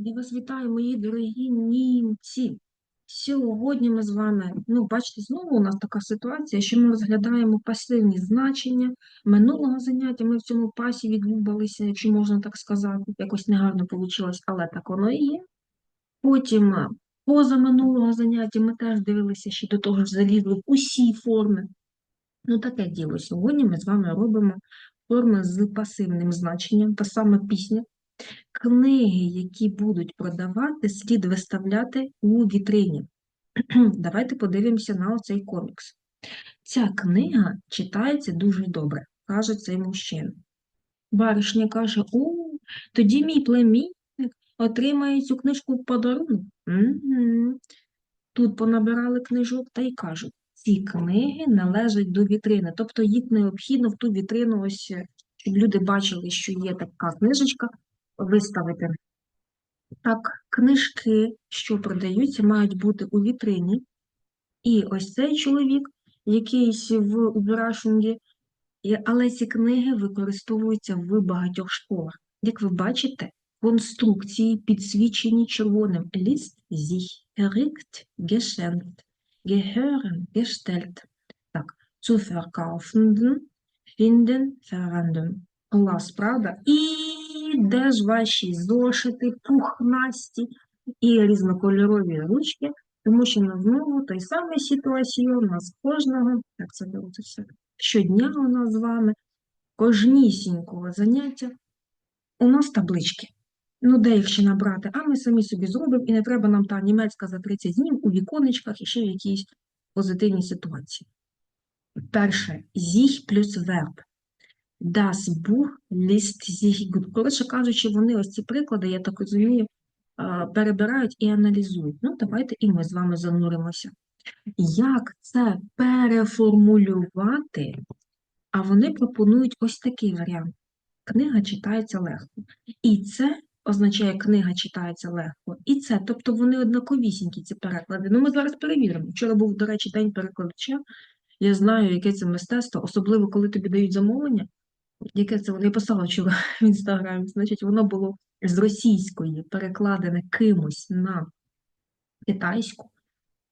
Я вас вітаю, мої дорогі німці. Сьогодні ми з вами, ну, бачите, знову у нас така ситуація, що ми розглядаємо пасивні значення минулого заняття. Ми в цьому пасі відлюбалися, якщо можна так сказати. Якось негарно вийшло, але так воно і є. Потім е, поза минулого заняття ми теж дивилися, що до того ж залізли в усі форми. Ну, таке діло. Сьогодні ми з вами робимо форми з пасивним значенням, та саме пісня. Книги, які будуть продавати, слід виставляти у вітрині. Давайте подивимося на оцей комікс. Ця книга читається дуже добре, каже цей мужчина. Баришня каже: О, тоді мій племінник отримає цю книжку в подарунок. Тут понабирали книжок та й кажуть, ці книги належать до вітрини, тобто їх необхідно в ту вітрину, ось, щоб люди бачили, що є така книжечка, виставити. Так, книжки, що продаються, мають бути у вітрині. І ось цей чоловік, якийсь в Уберашунді, але ці книги використовуються в багатьох школах. Як ви бачите, конструкції підсвічені червоним. Ліст sich erregt, geschenkt, gehören, gestellt. Так, zu verkaufenden, finden, verwenden. Клас, правда? І де ж ваші зошити, пухнасті і різнокольорові ручки, тому що на знову той самий ситуація у нас кожного, як це все, щодня у нас з вами, кожнісінького заняття, у нас таблички. Ну, де їх ще набрати, а ми самі собі зробимо, і не треба нам та німецька за 30 днів у віконечках і ще в якійсь позитивній ситуації. Перше, зіх плюс верб. Das Buch liest sich. Коротше кажучи, вони ось ці приклади, я так розумію, перебирають і аналізують. Ну, давайте і ми з вами зануримося. Як це переформулювати? А вони пропонують ось такий варіант. Книга читається легко. І це означає, книга читається легко. І це, тобто вони однаковісінькі, ці переклади. Ну, ми зараз перевіримо. Вчора був, до речі, день перекладача. Я знаю, яке це мистецтво, особливо коли тобі дають замовлення яке це я писала вчора в інстаграмі, значить, воно було з російської перекладене кимось на китайську,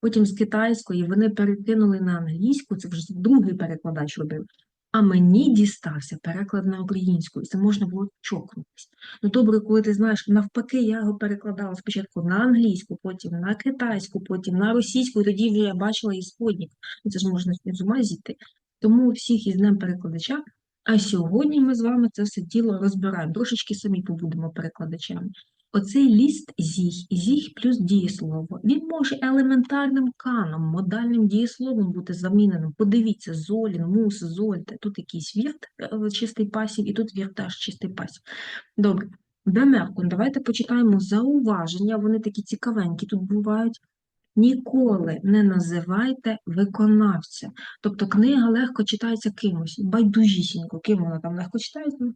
потім з китайської вони перекинули на англійську, це вже другий перекладач робив. А мені дістався переклад на українську, і це можна було чокнутися. Ну, добре, коли ти знаєш, навпаки, я його перекладала спочатку на англійську, потім на китайську, потім на російську, і тоді вже я бачила і. Це ж можна з ума зійти. Тому всіх із днем перекладача а сьогодні ми з вами це все діло розбираємо. Трошечки самі побудемо перекладачами. Оцей ліст зіх, зіх плюс дієслово. Він може елементарним каном, модальним дієсловом бути заміненим. Подивіться, золін, мус, зольте. Тут якийсь вірт, е, чистий пасів, і тут вірт теж чистий пасів. Добре. Бемеркун, давайте почитаємо зауваження, вони такі цікавенькі тут бувають. Ніколи не називайте виконавця. Тобто книга легко читається кимось, байдужісінько, ким вона там легко читається.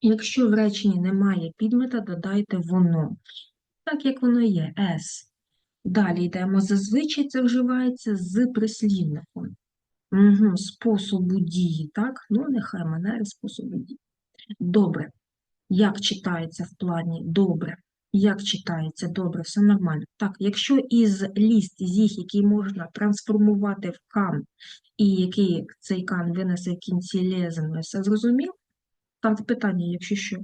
Якщо в реченні немає підмета, додайте воно. Так як воно є, «с». Далі йдемо. Зазвичай це вживається з прислівником. Угу, Способу дії, так? Ну, нехай манери способу дії. Добре. Як читається в плані добре? Як читається? Добре, все нормально. Так, якщо із ліст зіх, який можна трансформувати в кан, і який цей кан винесе в кінці лезен, все зрозумів? Так, питання, якщо що,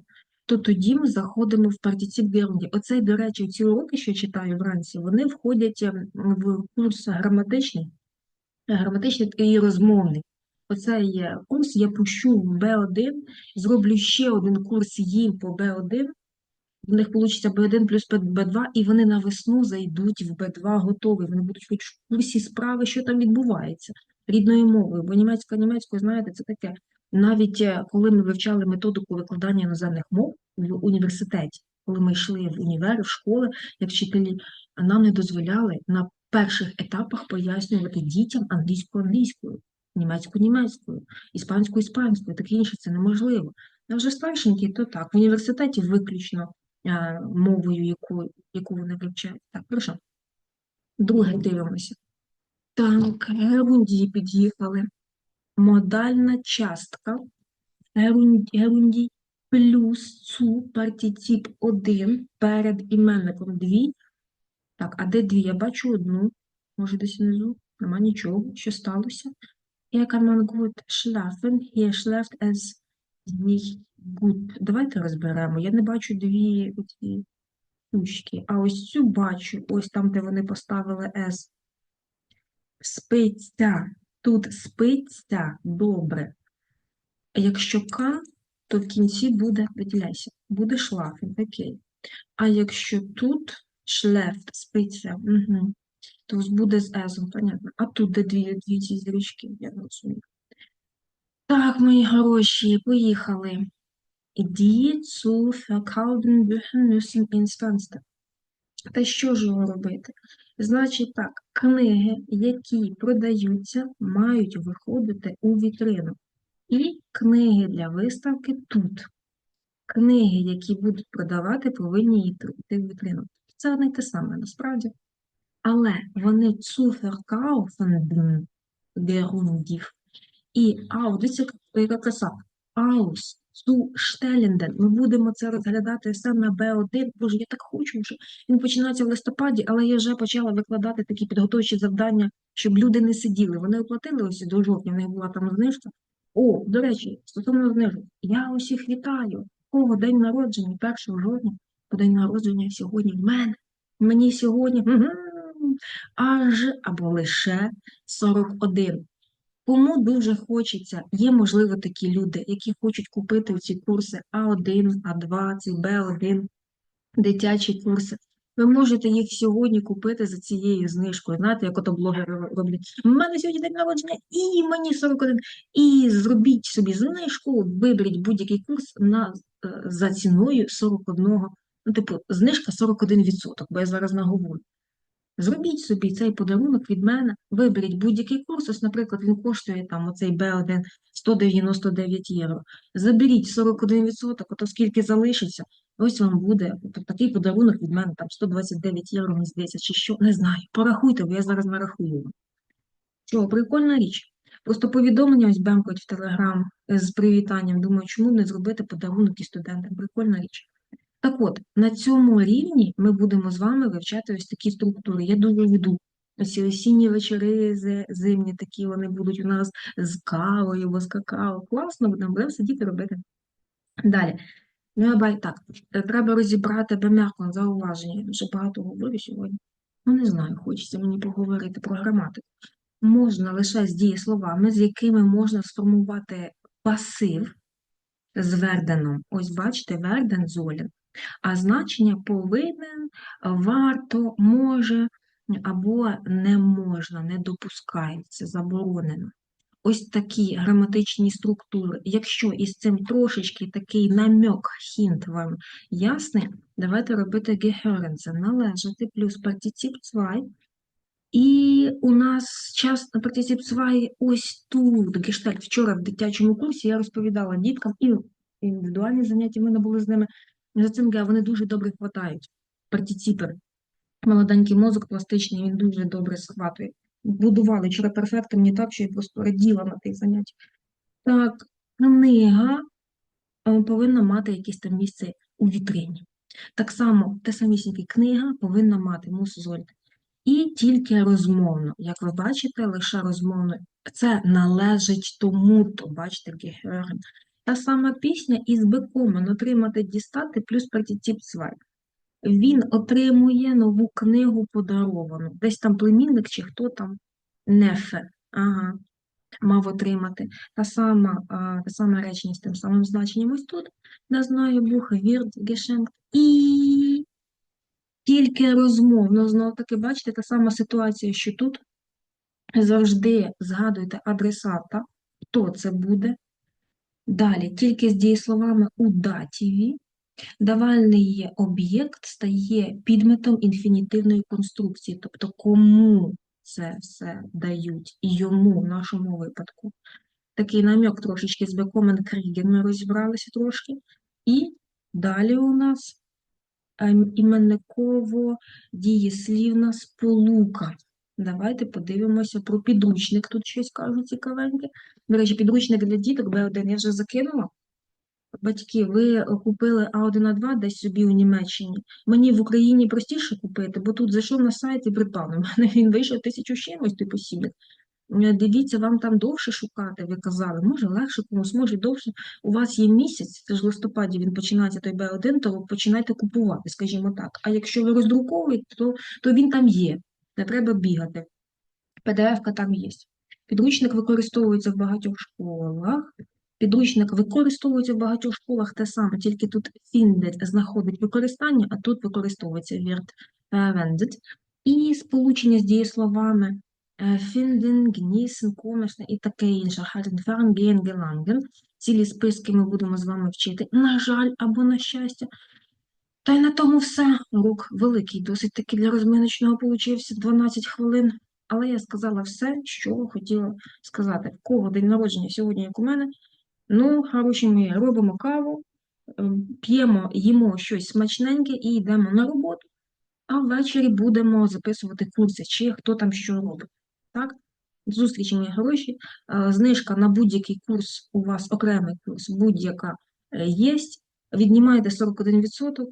то тоді ми заходимо в партицип герунді. Оцей, до речі, ці уроки, що читаю вранці, вони входять ем, в курс граматичний, граматичний і розмовний. Оцей курс я пущу в Б1, зроблю ще один курс їм по Б1, в них вийде Б1 плюс Б2, і вони на весну зайдуть в Б2 готові. Вони будуть хоч в курсі справи, що там відбувається рідною мовою. Бо німецька німецькою, знаєте, це таке. Навіть е, коли ми вивчали методику викладання іноземних мов в університеті, коли ми йшли в універи, в школи, як вчителі, нам не дозволяли на перших етапах пояснювати дітям англійську англійською, німецьку німецькою, іспанську іспанською, таке інше це неможливо. А вже старшенькі, то так, в університеті виключно мовою, яку яку вони вивчають. Так, хорошо. Друге дивимося. Так, герундії під'їхали. Модальна частка герундій плюс цу партиціп 1 перед іменником 2. Так, а де дві? Я бачу одну. Може, десь внизу? Нема нічого. Що сталося? Hier kann man gut schlafen. Hier schläft es nicht. Давайте розберемо. Я не бачу дві оці тучки. А ось цю бачу. Ось там, де вони поставили S. Спиться. Тут спиться. Добре. Якщо К, то в кінці буде, виділяйся, буде шлафен. Окей. А якщо тут шлефт, спиться. Угу. То буде з есом, понятно. А тут де дві, дві ці зірочки, я не розумію. Так, мої хороші, поїхали. Die zu verkaufen Bücher müssen ins. Та що ж його робити? Значить так, книги, які продаються, мають виходити у вітрину. І книги для виставки тут. Книги, які будуть продавати, повинні йти в вітрину. Це й те саме, насправді. Але вони zu verkaufen герундів. І ау, дивіться, яка краса. Aus zu stellenden. Ми будемо це розглядати все на Б1. Боже, я так хочу, що він починається в листопаді, але я вже почала викладати такі підготовчі завдання, щоб люди не сиділи. Вони оплатили ось до жовтня, в них була там знижка. О, до речі, стосовно знижок, я усіх вітаю. Кого день народження, 1 жовтня, по день народження сьогодні в мене. Мені сьогодні аж або лише 41. Кому дуже хочеться, є, можливо, такі люди, які хочуть купити ці курси А1, А2, ці Б1, дитячі курси. Ви можете їх сьогодні купити за цією знижкою. Знаєте, як ото блогери роблять. У мене сьогодні день народження, і мені 41. І зробіть собі знижку, виберіть будь-який курс на, е, за ціною 41. Ну, типу, знижка 41%, бо я зараз наговорю. Зробіть собі цей подарунок від мене, виберіть будь-який курс, ось, наприклад, він коштує там оцей Б1 199 євро. Заберіть 41%, ото скільки залишиться, ось вам буде такий подарунок від мене, там 129 євро, мені здається, чи що, не знаю. Порахуйте, бо я зараз нарахую. Що, прикольна річ. Просто повідомлення ось бемкають в Телеграм з привітанням. Думаю, чому не зробити подарунок і студентам? Прикольна річ. Так от, на цьому рівні ми будемо з вами вивчати ось такі структури. Я дуже веду. Ось осінні вечори, зимні такі вони будуть у нас з кавою або з какао. Класно, будемо будемо сидіти робити. Далі. Ну, я так, треба розібрати бемеркон зауваження. Дуже багато говорю сьогодні. Ну, не знаю, хочеться мені поговорити про граматику. Можна лише з дієсловами, з якими можна сформувати пасив з верденом. Ось бачите, верден золін а значення повинен, варто, може або не можна, не допускається, заборонено. Ось такі граматичні структури. Якщо із цим трошечки такий намек, хінт вам ясний, давайте робити gehören, належати, плюс партицip 2. І у нас час на партицip 2 ось тут, гештальт. Вчора в дитячому курсі я розповідала діткам, і індивідуальні заняття в мене були з ними. За цим вони дуже добре хватають. Партиципер. Молоденький мозок пластичний, він дуже добре схватує. Будували вчора перфекти мені так, що я просто раділа на тих заняттях. Так, книга е, повинна мати якесь там місце у вітрині. Так само, те самісіньке книга повинна мати мусозольт. І тільки розмовно. Як ви бачите, лише розмовно. Це належить тому, то бачите, гехерен. Та сама пісня із бекомен отримати дістати плюс партітіп свай. Він отримує нову книгу подаровану. Десь там племінник чи хто там нефе. Ага, мав отримати. Та сама, Та саме речення з тим самим значенням ось тут. Не знаю, бух, вірт, гешенк. І тільки розмовно, знову таки, бачите, та сама ситуація, що тут завжди згадуйте адресата, хто це буде. Далі, тільки з дієсловами у датіві давальний об'єкт стає підметом інфінітивної конструкції, тобто кому це все дають, і йому в нашому випадку. Такий намек трошечки з Бекомен Кріген ми розібралися трошки. І далі у нас ем, іменниково дієслівна сполука. Давайте подивимося про підручник. Тут щось кажуть цікавеньке. До речі, підручник для діток Б1 я вже закинула. батьки, ви купили А1, А2 десь собі у Німеччині. Мені в Україні простіше купити, бо тут зайшов на сайт і придбав. У мене він вийшов тисячу чимось, типу сім'я. Е, Дивіться, вам там довше шукати, ви казали, може легше комусь, може довше. У вас є місяць, це ж в листопаді він починається той Б1, то починайте купувати, скажімо так. А якщо ви роздруковуєте, то, то він там є, не треба бігати. PDF-ка там є. Підручник використовується в багатьох школах. Підручник використовується в багатьох школах те саме, тільки тут findet знаходить використання, а тут використовується wird verwendet. І сполучення з дієсловами е, finden, genießen, комишне і таке інше. Halten, fern, gehen, gelangen. Цілі списки ми будемо з вами вчити. На жаль, або на щастя. Та й на тому все. Урок великий, досить таки для розминочного получився 12 хвилин. Але я сказала все, що хотіла сказати. В кого день народження сьогодні, як у мене. Ну, хороші мої, робимо каву, ем, п'ємо, їмо щось смачненьке і йдемо на роботу. А ввечері будемо записувати курси, чи хто там що робить. Так? Зустрічі, мої хороші. Е, Знижка на будь-який курс, у вас окремий курс, будь-яка е, є. Віднімаєте 41%, е,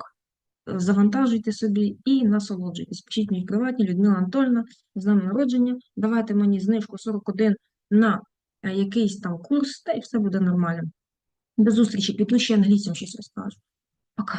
завантажуйте собі і насолоджуйтесь. Пишіть в приватні, Людмила Анатольовна, з нами народження. Давайте мені знижку 41 на е, якийсь там курс, та й все буде нормально. До зустрічі, піду ще англійцям щось розкажу. Пока.